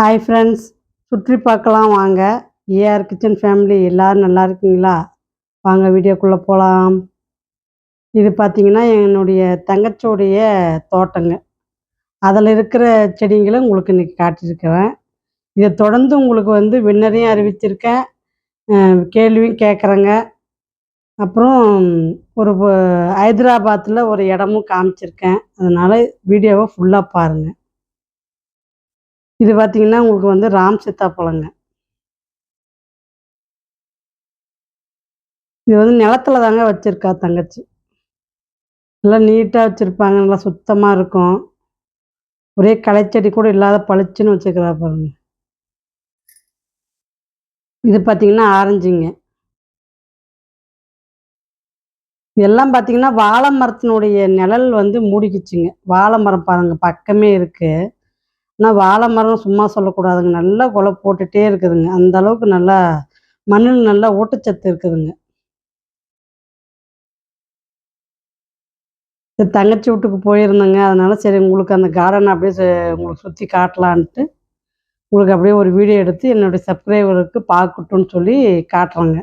Hi friends சுற்றி பார்க்கலாம் வாங்க. ஏஆர் கிச்சன் ஃபேமிலி எல்லோரும் நல்லா இருக்கீங்களா? வாங்க வீடியோக்குள்ளே போகலாம் இது பார்த்தீங்கன்னா என்னுடைய தங்கச்சியோடைய தோட்டங்க. அதில் இருக்கிற செடிங்களை உங்களுக்கு இன்றைக்கி காட்டியிருக்கிறேன். இதை தொடர்ந்து உங்களுக்கு வந்து வின்னரையும் அறிவிச்சிருக்கேன். கேள்வியும் கேட்குறேங்க அப்புறம் ஒரு ஹைதராபாத்தில் ஒரு இடமும் காமிச்சிருக்கேன். அதனால் வீடியோவை ஃபுல்லாக பாருங்கள் இது பார்த்தீங்கன்னா உங்களுக்கு வந்து ராம் சீத்தாப்பழங்க இது வந்து நிலத்துல தாங்க வச்சிருக்கா தங்கச்சி. நல்லா நீட்டாக வச்சுருப்பாங்க நல்லா சுத்தமாக இருக்கும். ஒரே களைச்செடி கூட இல்லாத பளிச்சுன்னு வச்சுக்கிறா பாருங்க. இது பார்த்தீங்கன்னா ஆரஞ்சுங்க. இதெல்லாம் பார்த்தீங்கன்னா வாழை மரத்தினுடைய நிழல் வந்து மூடிக்குச்சுங்க. வாழை மரம் பாருங்கள் பக்கமே இருக்குது ஆனால் வாழை மரம் சும்மா சொல்லக்கூடாதுங்க. நல்லா கொலை போட்டுட்டே இருக்குதுங்க. அந்த அளவுக்கு நல்லா மண்ணில் நல்லா ஊட்டச்சத்து இருக்குதுங்க. சரி தங்கச்சி வீட்டுக்கு போயிருந்தேங்க. அதனால சரி உங்களுக்கு அந்த கார்டன் அப்படியே உங்களுக்கு சுற்றி காட்டலான்ட்டு உங்களுக்கு அப்படியே ஒரு வீடியோ எடுத்து என்னுடைய சப்ஸ்கிரைபருக்கு பார்க்கட்டும்னு சொல்லி காட்டுறேங்க.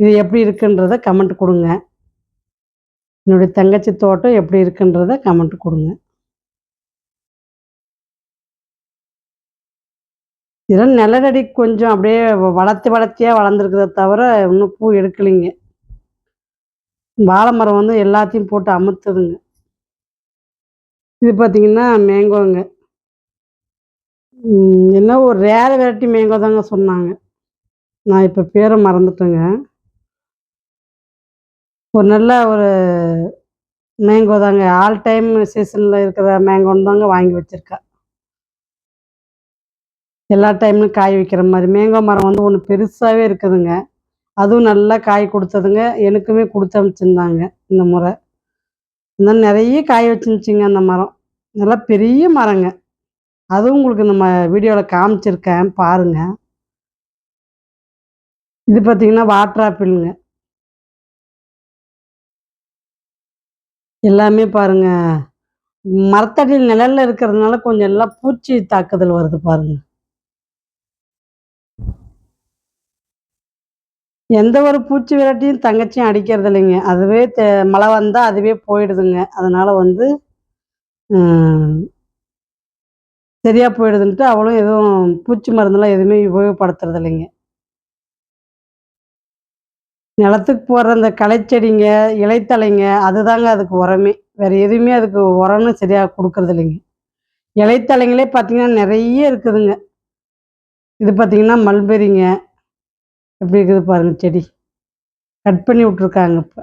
இது எப்படி இருக்குன்றத கமெண்ட் கொடுங்க. என்னுடைய தங்கச்சி தோட்டம் எப்படி இருக்குன்றத கமெண்ட் கொடுங்க. இதெல்லாம் நிலநடி கொஞ்சம் அப்படியே வளர்த்தி வளர்த்தியாக வளர்ந்துருக்குதே தவிர இன்னும் பூ எடுக்கலைங்க. வாழை மரம் வந்து எல்லாத்தையும் போட்டு அமுத்துதுங்க. இது பார்த்தீங்கன்னா மேங்கோங்க. என்ன ஒரு ரேர வெரைட்டி மேங்கோ தாங்க சொன்னாங்க. நான் இப்போ பேரை மறந்துட்டேங்க. ஒரு நல்ல ஒரு மேங்கோ தாங்க. ஆல் டைம் சீசனில் இருக்கிற மேங்கோன்னு தாங்க வாங்கி வச்சுருக்கேன் எல்லா டைம்லையும் காய் வைக்கிற மாதிரி. மேங்கோ மரம் வந்து ஒன்று பெருசாகவே இருக்குதுங்க. அதுவும் நல்லா காய் கொடுத்ததுங்க. எனக்குமே கொடுத்து அனுப்பிச்சிருந்தாங்க இந்த முறை. இந்த நிறைய காய் வச்சுருந்துச்சிங்க அந்த மரம். நல்லா பெரிய மரங்க. அதுவும் உங்களுக்கு நம்ம வீடியோவில் காமிச்சிருக்கேன். பாருங்க. இது பார்த்தீங்கன்னா வாட்டர் ஆப்பிளுங்க எல்லாமே பாருங்க. மரத்தடியில் நிழலில் இருக்கிறதுனால கொஞ்சம் எல்லாம் பூச்சி தாக்குதல் வருது பாருங்கள் எந்த ஒரு பூச்சி விரட்டியும் தங்கச்சியும் அடிக்கிறது இல்லைங்க அதுவே மழை வந்தால் அதுவே போயிடுதுங்க. அதனால வந்து சரியாக சரியா போயிடுதுன்ட்டு அவளும் எதுவும் பூச்சி மருந்தெல்லாம் எதுவுமே உபயோகப்படுத்துறது இல்லைங்க நிலத்துக்கு போடுற அந்த களைச்செடிங்க இலைத்தலைங்க அதுதாங்க அதுக்கு உரமே. வேற எதுவுமே அதுக்கு உரம்னு சரியா கொடுக்கறது இல்லைங்க இலைத்தலைங்களே பார்த்தீங்கன்னா நிறைய இருக்குதுங்க. இது பார்த்தீங்கன்னா மல்பெரிங்க எப்படி இருக்குது பாருங்க செடி. கட் பண்ணி விட்ருக்காங்க இப்போ.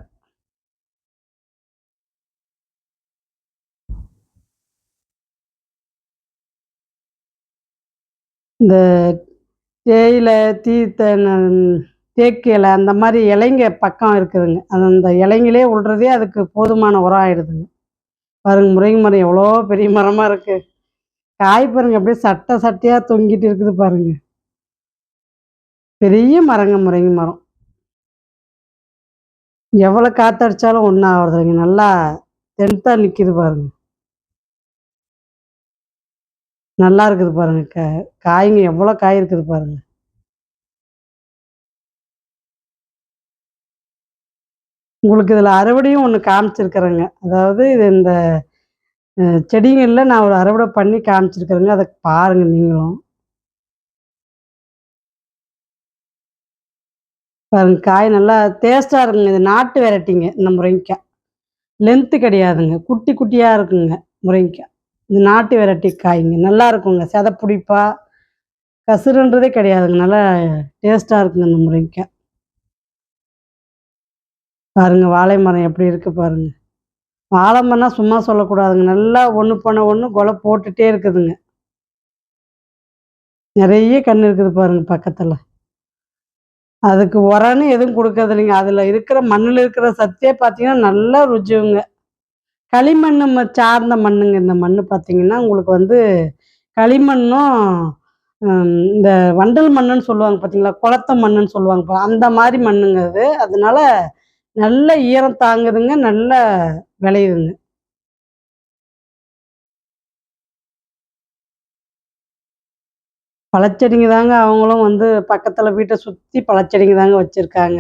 இந்த தேயிலை தீத்த தேக்கு இலை அந்த மாதிரி இலைங்க பக்கம் இருக்குதுங்க. அது அந்த இலைங்களே விடுறதே அதுக்கு போதுமான உரம் ஆயிடுதுங்க. பாருங்க முருங்கை மரம் எவ்வளோ பெரிய மரமாக இருக்குது காய் பாருங்க அப்படியே சட்டை சட்டையாக தொங்கிட்டு இருக்குது பாருங்க. பெரிய மரங்க முறைங்க மரம். எவ்வளோ காத்தடிச்சாலும் ஒன்றும் ஆகுறதுங்க நல்லா டென்த்தாக நிற்கிது பாருங்க. நல்லா இருக்குது பாருங்க. கா காய்ங்க எவ்வளோ காய் இருக்குது பாருங்க. உங்களுக்கு இதில் அறுவடையும் ஒன்று காமிச்சிருக்கிறேங்க. அதாவது இது இந்த செடிங்களில் நான் ஒரு அறுவடை பண்ணி காமிச்சிருக்கிறேங்க. அதை பாருங்கள் நீங்களும். பாருங்க காய் நல்லா டேஸ்ட்டாக இருக்குங்க. இது நாட்டு வெரைட்டிங்க இந்த முருங்கைக்காய் லென்த்து கிடையாதுங்க. குட்டி குட்டியாக இருக்குங்க முருங்கைக்காய் இது நாட்டு வெரைட்டி காய்ங்க. நல்லா இருக்குங்க. செத பிடிப்பா கசுறுன்றதே கிடையாதுங்க. நல்லா டேஸ்ட்டாக இருக்குங்க இந்த முருங்கைக்காய் பாருங்க வாழை மரம் எப்படி இருக்கு பாருங்க. வாழை மரம்னா சும்மா சொல்லக்கூடாதுங்க. நல்லா ஒன்று பண்ண ஒன்று கொலை போட்டுட்டே இருக்குதுங்க. நிறைய கன்று இருக்குது பாருங்க பக்கத்தில். அதுக்கு உரம்னு எதுவும் கொடுக்கறது இல்லைங்க அதில் இருக்கிற மண்ணில் இருக்கிற சத்தே பார்த்தீங்கன்னா நல்லா ருசியுங்க களிமண் சார்ந்த மண்ணுங்க இந்த மண் பார்த்தீங்கன்னா உங்களுக்கு வந்து களிமண்ணும் இந்த வண்டல் மண்ணுன்னு சொல்லுவாங்க பார்த்தீங்களா குளத்த மண்ணுன்னு சொல்லுவாங்க அந்த மாதிரி மண்ணுங்க அது. அதனால நல்ல ஈரம் தாங்குதுங்க. நல்ல விளையுதுங்க. பழச்செடிங்க தாங்க அவங்களும் வந்து பக்கத்தில் வீட்டை சுற்றி பழச்செடிங்க தாங்க வச்சுருக்காங்க.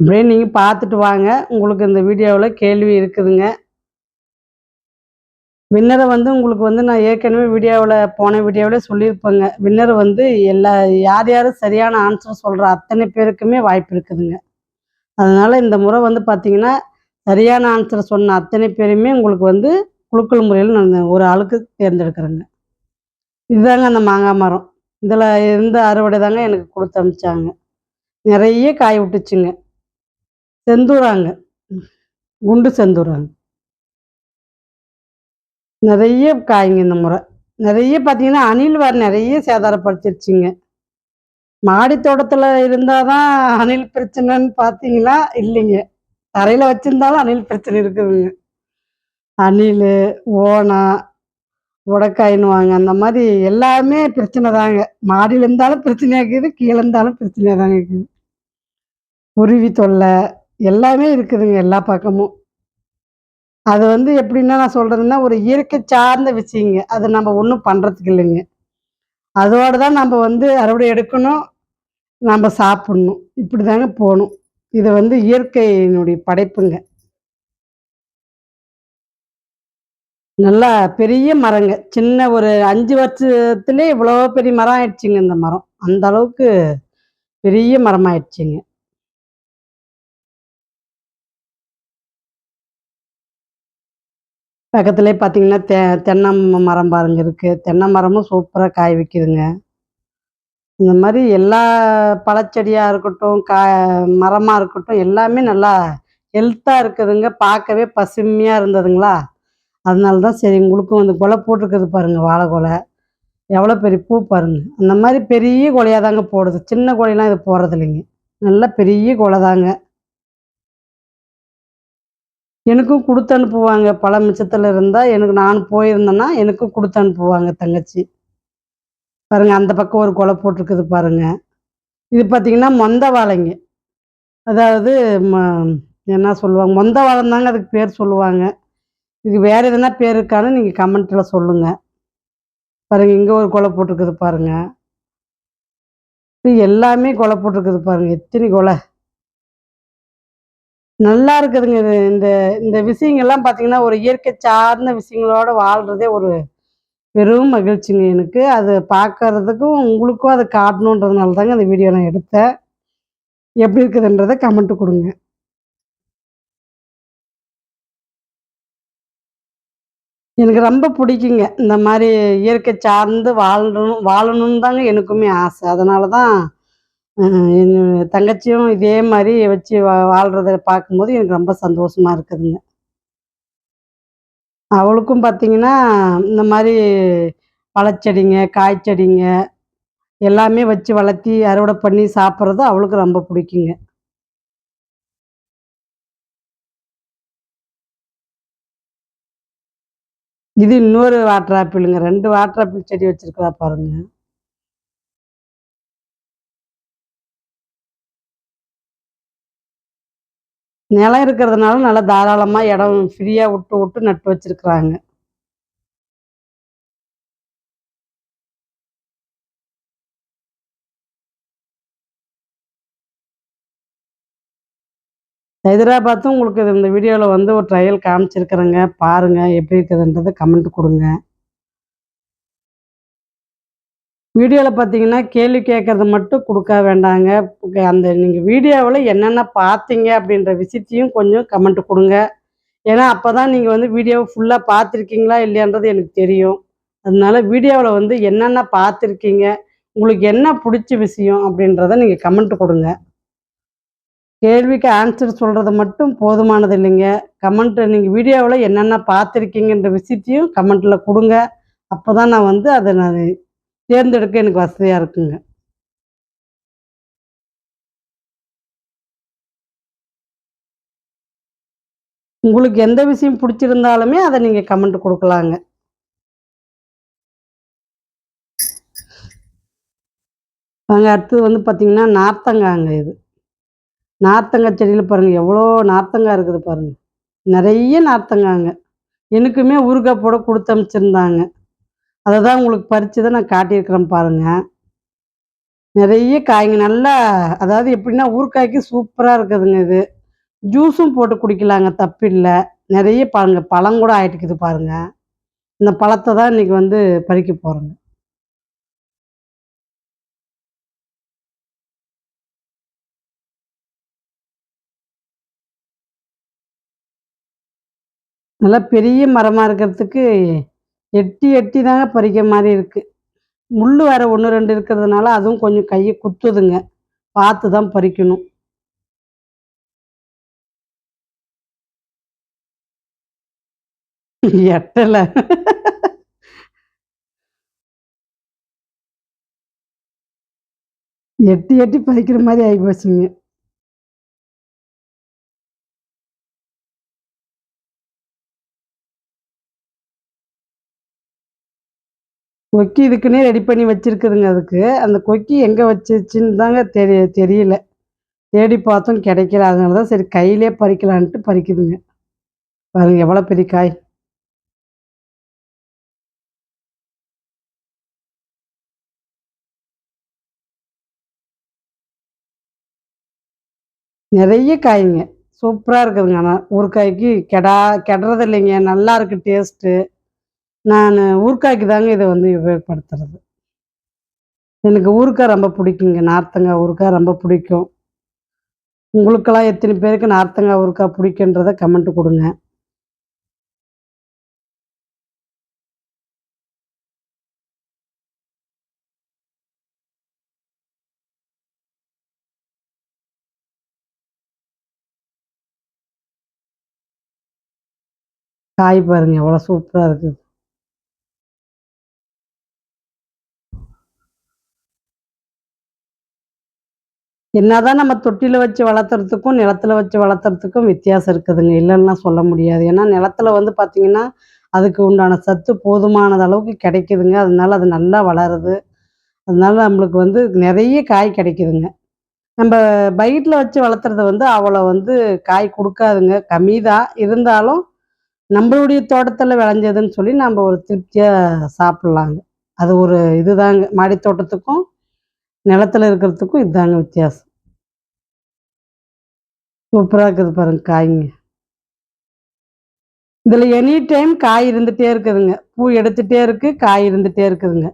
அப்படியே நீங்கள் பார்த்துட்டு வாங்க. உங்களுக்கு இந்த வீடியோவில் கேள்வி இருக்குதுங்க. வின்னரை வந்து உங்களுக்கு வந்து நான் ஏற்கனவே வீடியோவில் போன வீடியோவில் சொல்லியிருப்பேங்க. வின்னர் வந்து எல்லா யார் யார் சரியான ஆன்சர் சொல்கிற அத்தனை பேருக்குமே வாய்ப்பு இருக்குதுங்க. அதனால் இந்த முறை வந்து பார்த்தீங்கன்னா சரியான ஆன்சர் சொன்ன அத்தனை பேருமே உங்களுக்கு வந்து குழுக்கள் முறையில் நான் ஒரு ஆளுக்கு தேர்ந்தெடுக்கிறேங்க. இதுதாங்க அந்த மாங்காய் மரம். இதில் இருந்த அறுவடை தாங்க எனக்கு கொடுத்து அமிச்சாங்க நிறைய காய் விட்டுச்சுங்க. செந்தூராங்க. குண்டு செந்தூராங்க. நிறைய காய்ங்க இந்த முறை. நிறைய பார்த்தீங்கன்னா அணில் வேறு நிறைய சேதாரப்படுத்திருச்சுங்க மாடி தோட்டத்தில் இருந்தால் தான் அணில் பிரச்சனைன்னு பார்த்தீங்களா இல்லைங்க. தரையில் வச்சுருந்தாலும் அணில் பிரச்சனை இருக்குதுங்க. அணில் ஓனா உடக்காயின்னுவாங்க அந்த மாதிரி எல்லாமே பிரச்சனை தாங்க. மாடியில் இருந்தாலும் பிரச்சனையாக இருக்குது கீழே இருந்தாலும் பிரச்சனையாக தாங்க இருக்குது. குருவி தொல்லை எல்லாமே இருக்குதுங்க எல்லா பக்கமும். அது வந்து எப்படின்னா நான் சொல்கிறதுன்னா ஒரு இயற்கை சார்ந்த விஷயங்க. அது நம்ம ஒன்றும் பண்ணுறதுக்கு இல்லைங்க. அதோடு தான் நம்ம வந்து அறுவடை எடுக்கணும் நம்ம சாப்பிட்ணும். இப்படி தாங்க போகணும். இது வந்து இயற்கையினுடைய படைப்புங்க. நல்லா பெரிய மரங்க. சின்ன ஒரு அஞ்சு வருஷத்துலேயே இவ்வளோ பெரிய மரம் ஆயிடுச்சுங்க இந்த மரம். அந்த அளவுக்கு பெரிய மரம் ஆயிடுச்சுங்க பக்கத்துலேயே பார்த்தீங்கன்னா தெ தென்னை மரம் பாருங்க இருக்குது தென்னை மரமும் சூப்பராக காய் வைக்குதுங்க. இந்த மாதிரி எல்லா பழச்செடியாக இருக்கட்டும் கா மரமாக இருக்கட்டும் எல்லாமே நல்லா ஹெல்த்தாக இருக்குதுங்க. பார்க்கவே பசுமையாக இருந்ததுங்களா? அதனால தான் சரி உங்களுக்கும் வந்து கொலை போட்டிருக்குது பாருங்கள் வாழை கொலை. எவ்வளோ பெரிய பூ பாருங்கள் அந்த மாதிரி பெரிய கொலையாக தாங்க போடுது. சின்ன கொலையெல்லாம் இது போடுறது இல்லைங்க நல்ல பெரிய கொலை தாங்க எனக்கும் கொடுத்து அனுப்புவாங்க. பல மிச்சத்தில் இருந்தால் எனக்கு நான் போயிருந்தேன்னா எனக்கும் கொடுத்து அனுப்புவாங்க தங்கச்சி. பாருங்கள் அந்த பக்கம் ஒரு கொலை போட்டிருக்குது பாருங்கள் இது பார்த்திங்கன்னா மொந்த வாழைங்க அதாவது ம என்ன சொல்லுவாங்க? மொந்த வாழம் தாங்க அதுக்கு பேர் சொல்லுவாங்க. இது வேறு எதுனா பேர் இருக்கான்னு நீங்கள் கமெண்ட்டில் சொல்லுங்கள் பாருங்கள் இங்கே ஒரு கொலை போட்டிருக்குது பாருங்கள் இது எல்லாமே கொலை போட்டிருக்குது பாருங்கள் எத்தனை கொலை? நல்லா இருக்குதுங்க. இது இந்த இந்த விஷயங்கள்லாம் பார்த்தீங்கன்னா ஒரு இயற்கை சார்ந்த விஷயங்களோட வாழ்கிறதே ஒரு பெரும் மகிழ்ச்சிங்க எனக்கு. அது பார்க்கறதுக்கும் உங்களுக்கும் அதை காட்டணுன்றதுனால தாங்க அந்த வீடியோ நான் எடுத்தேன். எப்படி இருக்குதுன்றதை கமெண்ட் கொடுங்க. எனக்கு ரொம்ப பிடிக்குங்க. இந்த மாதிரி இயற்கை சார்ந்து வாழணும் வாழணும்னு தாங்க எனக்குமே ஆசை. அதனால தான் எங்கள் தங்கச்சியும் இதே மாதிரி வச்சு வா வாழ்கிறத பார்க்கும்போது எனக்கு ரொம்ப சந்தோஷமா இருக்குதுங்க. அவளுக்கும் பார்த்தீங்கன்னா இந்த மாதிரி பழச்செடிங்க காய்ச்செடிங்க எல்லாமே வச்சு வளர்த்தி அறுவடை பண்ணி சாப்பிட்றது அவளுக்கு ரொம்ப பிடிக்குங்க. இது இன்னொரு வாட்டர் ஆப்பிளுங்க. ரெண்டு வாட்டர் ஆப்பிள் செடி வச்சிருக்கிறா பாருங்க. நிலம் இருக்கிறதுனால நல்லா தாராளமாக இடம் ஃப்ரீயாக விட்டு விட்டு நட்டு வச்சிருக்கிறாங்க. ஹைதராபாத்தும் உங்களுக்கு இந்த வீடியோவில் வந்து ஒரு ட்ரையல் காமிச்சிருக்கிறேங்க. பாருங்கள் எப்படி இருக்குதுன்றதை கமெண்ட் கொடுங்க. வீடியோவில் பார்த்தீங்கன்னா கேள்வி கேட்குறது மட்டும் கொடுக்க வேண்டாங்க. அந்த நீங்கள் வீடியோவில் என்னென்ன பார்த்தீங்க அப்படின்ற விஷயத்தையும் கொஞ்சம் கமெண்ட் கொடுங்க. ஏன்னா அப்போ தான் நீங்கள் வந்து வீடியோவை ஃபுல்லாக பார்த்துருக்கீங்களா இல்லையான்றது எனக்கு தெரியும். அதனால வீடியோவில் வந்து என்னென்ன பார்த்துருக்கீங்க உங்களுக்கு என்ன பிடிச்ச விஷயம் அப்படின்றத நீங்கள் கமெண்ட் கொடுங்க. கேள்விக்கு ஆன்சர் சொல்கிறது மட்டும் போதுமானது இல்லைங்க. கமெண்ட்டு நீங்கள் வீடியோவில் என்னென்ன பார்த்துருக்கீங்கன்ற விஷயத்தையும் கமெண்ட்டில் கொடுங்க. அப்போ தான் நான் வந்து அதை நான் தேர்ந்தெடுக்க எனக்கு வசதியாக இருக்குங்க. உங்களுக்கு எந்த விஷயம் பிடிச்சிருந்தாலுமே அதை நீங்கள் கமெண்ட் கொடுக்கலாங்க. அங்கே அடுத்தது வந்து பார்த்திங்கன்னா நார்த்தங்காங்க இது. நார்த்தங்காய் செடியில் பாருங்கள் எவ்வளோ நார்த்தங்காய் இருக்குது பாருங்கள் நிறைய நார்த்தங்காங்க. எனக்குமே ஊறுகாய் போட கொடுத்து அனுப்பிச்சிருந்தாங்க அதை தான் உங்களுக்கு பறித்து தான் நான் காட்டியிருக்கிறேன் பாருங்கள் நிறைய காய்ங்க நல்லா அதாவது எப்படின்னா ஊறுகாய்க்கு சூப்பராக இருக்குதுங்க இது. ஜூஸும் போட்டு குடிக்கலாங்க தப்பில்லை. நிறைய பாருங்க பழம் கூட ஆயிட்டுக்குது பாருங்க. இந்த பழத்தை தான் இன்னைக்கு வந்து பறிக்க போகிறோங்க நல்லா பெரிய மரமாக இருக்கிறதுக்கு எட்டி எட்டி தாங்க பறிக்க மாதிரி இருக்குது முள் வேறு ஒன்று ரெண்டு இருக்கிறதுனால அதுவும் கொஞ்சம் கையை குத்துதுங்க. பார்த்து தான் பறிக்கணும். எட்டலை. எட்டி எட்டி பறிக்கிற மாதிரி ஆகி போச்சுங்க. கொக்கி இதுக்குன்னே ரெடி பண்ணி வச்சிருக்குதுங்க அதுக்கு. அந்த கொக்கி எங்கே வச்சிருச்சுன்னு தாங்க தெரிய தெரியல. தேடி பார்த்தோம் கிடைக்கல. அதனால தான் சரி கையிலே பறிக்கலான்ட்டு பறிக்குதுங்க. பாருங்க எவ்வளோ பெரிய காய். நிறைய காய்ங்க. சூப்பராக இருக்குதுங்க. ஆனால் ஊறுகாய்க்கு கெடா கெடுறது இல்லைங்க. நல்லா இருக்கு டேஸ்ட்டு. நான் ஊறுகாய்க்கு தாங்க இதை வந்து உபயோகப்படுத்துறது. எனக்கு ஊறுகாய் ரொம்ப பிடிக்குங்க. நார்த்தங்காய் ஊறுகாய் ரொம்ப பிடிக்கும். உங்களுக்கெல்லாம் எத்தனை பேருக்கு நார்த்தங்காய் ஊறுக்காய் பிடிக்குன்றத கமெண்ட் கொடுங்க. காய் பாருங்க எவ்வளோ சூப்பராக இருக்குது. என்னதான் நம்ம தொட்டியில் வச்சு வளர்த்துறதுக்கும் நிலத்துல வச்சு வளர்த்துறதுக்கும் வித்தியாசம் இருக்குதுங்க. இல்லைன்னா சொல்ல முடியாது. ஏன்னா நிலத்துல வந்து பார்த்திங்கன்னா அதுக்கு உண்டான சத்து போதுமானது அளவுக்கு கிடைக்குதுங்க. அதனால அது நல்லா வளருது. அதனால நம்மளுக்கு வந்து நிறைய காய் கிடைக்குதுங்க. நம்ம பைட்டில் வச்சு வளர்த்துறது வந்து அவ்வளோ வந்து காய் கொடுக்காதுங்க. கம்மி தான் இருந்தாலும் நம்மளுடைய தோட்டத்தில் விளைஞ்சதுன்னு சொல்லி நம்ம ஒரு திருப்தியாக சாப்பிட்லாங்க. அது ஒரு இதுதாங்க. மாடி தோட்டத்துக்கும் நிலத்துல இருக்கிறதுக்கும் இதுதாங்க வித்தியாசம். சூப்பராக இருக்குது பாருங்க காய்ங்க. இதில் எனி டைம் காய் இருந்துகிட்டே இருக்குதுங்க. பூ எடுத்துகிட்டே இருக்குது காய் இருந்துகிட்டே இருக்குதுங்க.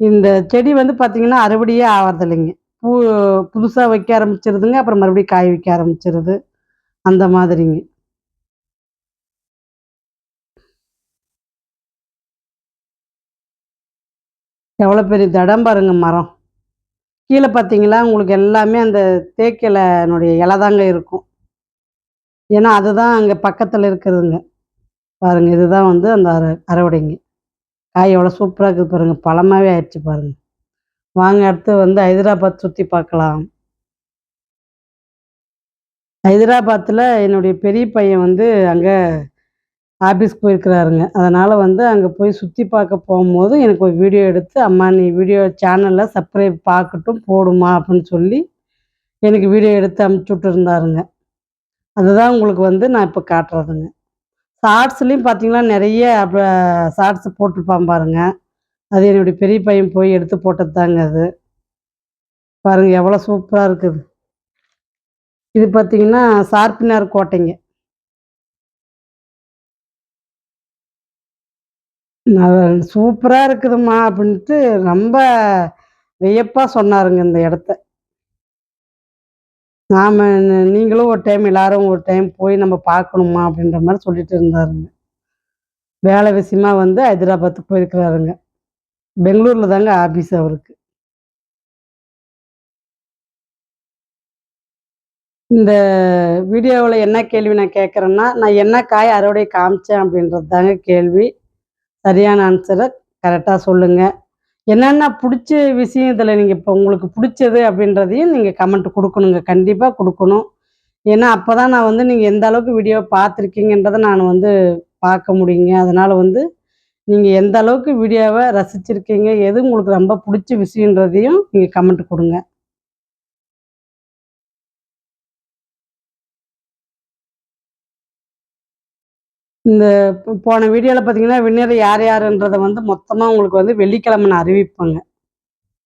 இந்த செடி வந்து பார்த்திங்கன்னா அறுவடையே ஆகிறதில்லைங்க பூ புதுசாக வைக்க ஆரம்பிச்சிருதுங்க அப்புறம் மறுபடியும் காய் வைக்க ஆரம்பிச்சிருது. அந்த மாதிரிங்க. எவ்வளோ பெரிய தடம் பாருங்க மரம். கீழே பார்த்தீங்களா உங்களுக்கு எல்லாமே அந்த தேக்கிலனுடைய இலை தாங்க இருக்கும். ஏன்னா அதுதான் அங்கே பக்கத்தில் இருக்குதுங்க. பாருங்கள் இதுதான் வந்து அந்த அர அறுவடைங்க. காய் எவ்வளோ சூப்பராக இருக்குது பாருங்கள் பழமாகவே ஆயிடுச்சு பாருங்கள் வாங்க அடுத்து வந்து ஹைதராபாத் சுற்றி பார்க்கலாம். ஹைதராபாத்தில் என்னுடைய பெரிய பையன் வந்து அங்கே ஆஃபீஸ்க்கு போயிருக்கிறாருங்க. அதனால் வந்து அங்கே போய் சுற்றி பார்க்க போகும்போது எனக்கு ஒரு வீடியோ எடுத்து அம்மா நீ வீடியோ சேனலில் சப்ஸ்கிரைப் பார்க்கட்டும் போடுமா அப்படின்னு சொல்லி எனக்கு வீடியோ எடுத்து அமுச்சு விட்டுருந்தாருங்க. அதுதான் உங்களுக்கு வந்து நான் இப்போ காட்டுறதுங்க. ஷார்ட்ஸ்லேயும் பார்த்தீங்கன்னா நிறைய அப்போ ஷார்ட்ஸ் போட்டிருப்பான் பாருங்க. அது என்னுடைய பெரிய பையன் போய் எடுத்து போட்டது தாங்க அது. பாருங்கள் எவ்வளோ சூப்பராக இருக்குது. இது பார்த்தீங்கன்னா சார்பினார் கோட்டைங்க. சூப்பராக இருக்குதும்மா அப்படின்ட்டு ரொம்ப வியப்பாக சொன்னாருங்க இந்த இடத்த. நாம் நீங்களும் ஒரு டைம் எல்லாரும் ஒரு டைம் போய் நம்ம பார்க்கணுமா அப்படின்ற மாதிரி சொல்லிட்டு இருந்தாருங்க. வேலை விஷயமா வந்து ஹைதராபாத்துக்கு போயிருக்கிறாருங்க. பெங்களூரில் தாங்க ஆஃபீஸ் அவருக்கு. இந்த வீடியோவில் என்ன கேள்வி நான் கேட்குறேன்னா நான் என்ன காய் அறுவடை காமிச்சேன் அப்படின்றது தாங்க கேள்வி. சரியான ஆன்சரை கரெக்டாக சொல்லுங்கள் என்னென்ன பிடிச்ச விஷயம் இதில் நீங்கள் இப்போ உங்களுக்கு பிடிச்சது அப்படின்றதையும் நீங்கள் கமெண்ட் கொடுக்கணுங்க. கண்டிப்பாக கொடுக்கணும். ஏன்னா அப்போ தான் நான் வந்து நீங்கள் எந்த அளவுக்கு வீடியோ பார்த்துருக்கீங்கன்றதை நான் வந்து பார்க்க முடியுங்க. அதனால் வந்து நீங்கள் எந்த அளவுக்கு வீடியோவை ரசிச்சிருக்கீங்க எது உங்களுக்கு ரொம்ப பிடிச்ச விஷயன்றதையும் நீங்கள் கமெண்ட் கொடுங்க. இந்த போன வீடியோவில் பார்த்தீங்கன்னா வின்னர் யார் யாருன்றதை வந்து மொத்தமாக உங்களுக்கு வந்து வெள்ளிக்கிழமை நான் அறிவிப்பேங்க.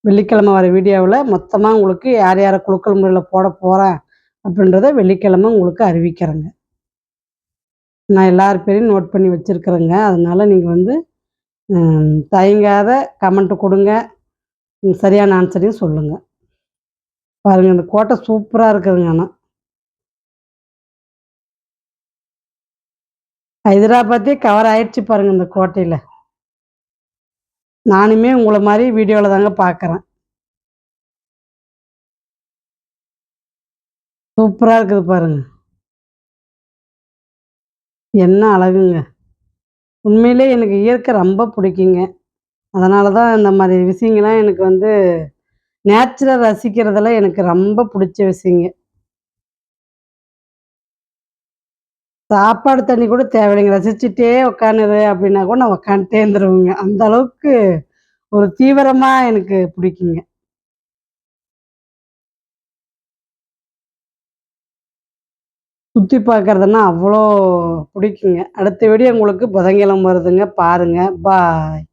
வெள்ளிக்கிழமை வர வீடியோவில் மொத்தமாக உங்களுக்கு யார் யாரை குலுக்கல் முறையில் போட போகிறேன் அப்படின்றத வெள்ளிக்கிழமை உங்களுக்கு அறிவிக்கிறேங்க. நான் எல்லார் பேரையும் நோட் பண்ணி வச்சுருக்குறேங்க. அதனால் நீங்கள் வந்து தயங்காத கமெண்ட் கொடுங்க. சரியான ஆன்சரையும் சொல்லுங்கள் பாருங்கள் இந்த கோட்டை சூப்பராக இருக்குதுங்க ஆனால் ஹைதராபாத்தே கவர் ஆயிடுச்சு பாருங்க இந்த கோட்டையில். நானுமே உங்களை மாதிரி வீடியோவில் தாங்க பார்க்குறேன் சூப்பராக இருக்குது பாருங்க. என்ன அழகுங்க. உண்மையிலே எனக்கு இயற்கை ரொம்ப பிடிக்குங்க. அதனால தான் இந்த மாதிரி விஷயங்கள்லாம் எனக்கு வந்து நேச்சுரல் ரசிக்கிறதெல்லாம் எனக்கு ரொம்ப பிடிச்ச விஷயங்க. சாப்பாடு தண்ணி கூட தேவையில்லைங்க. ரசிச்சுட்டே உட்காந்துரு அப்படின்னா கூட நான் உட்காந்துட்டே இருந்துருவேங்க. அந்த அளவுக்கு ஒரு தீவிரமாக எனக்கு பிடிக்குங்க. சுற்றி பார்க்கறதுன்னா அவ்வளோ பிடிக்குங்க. அடுத்த வீடியோ உங்களுக்கு புதன்கிழமை வருதுங்க. பாருங்கள் பாய்.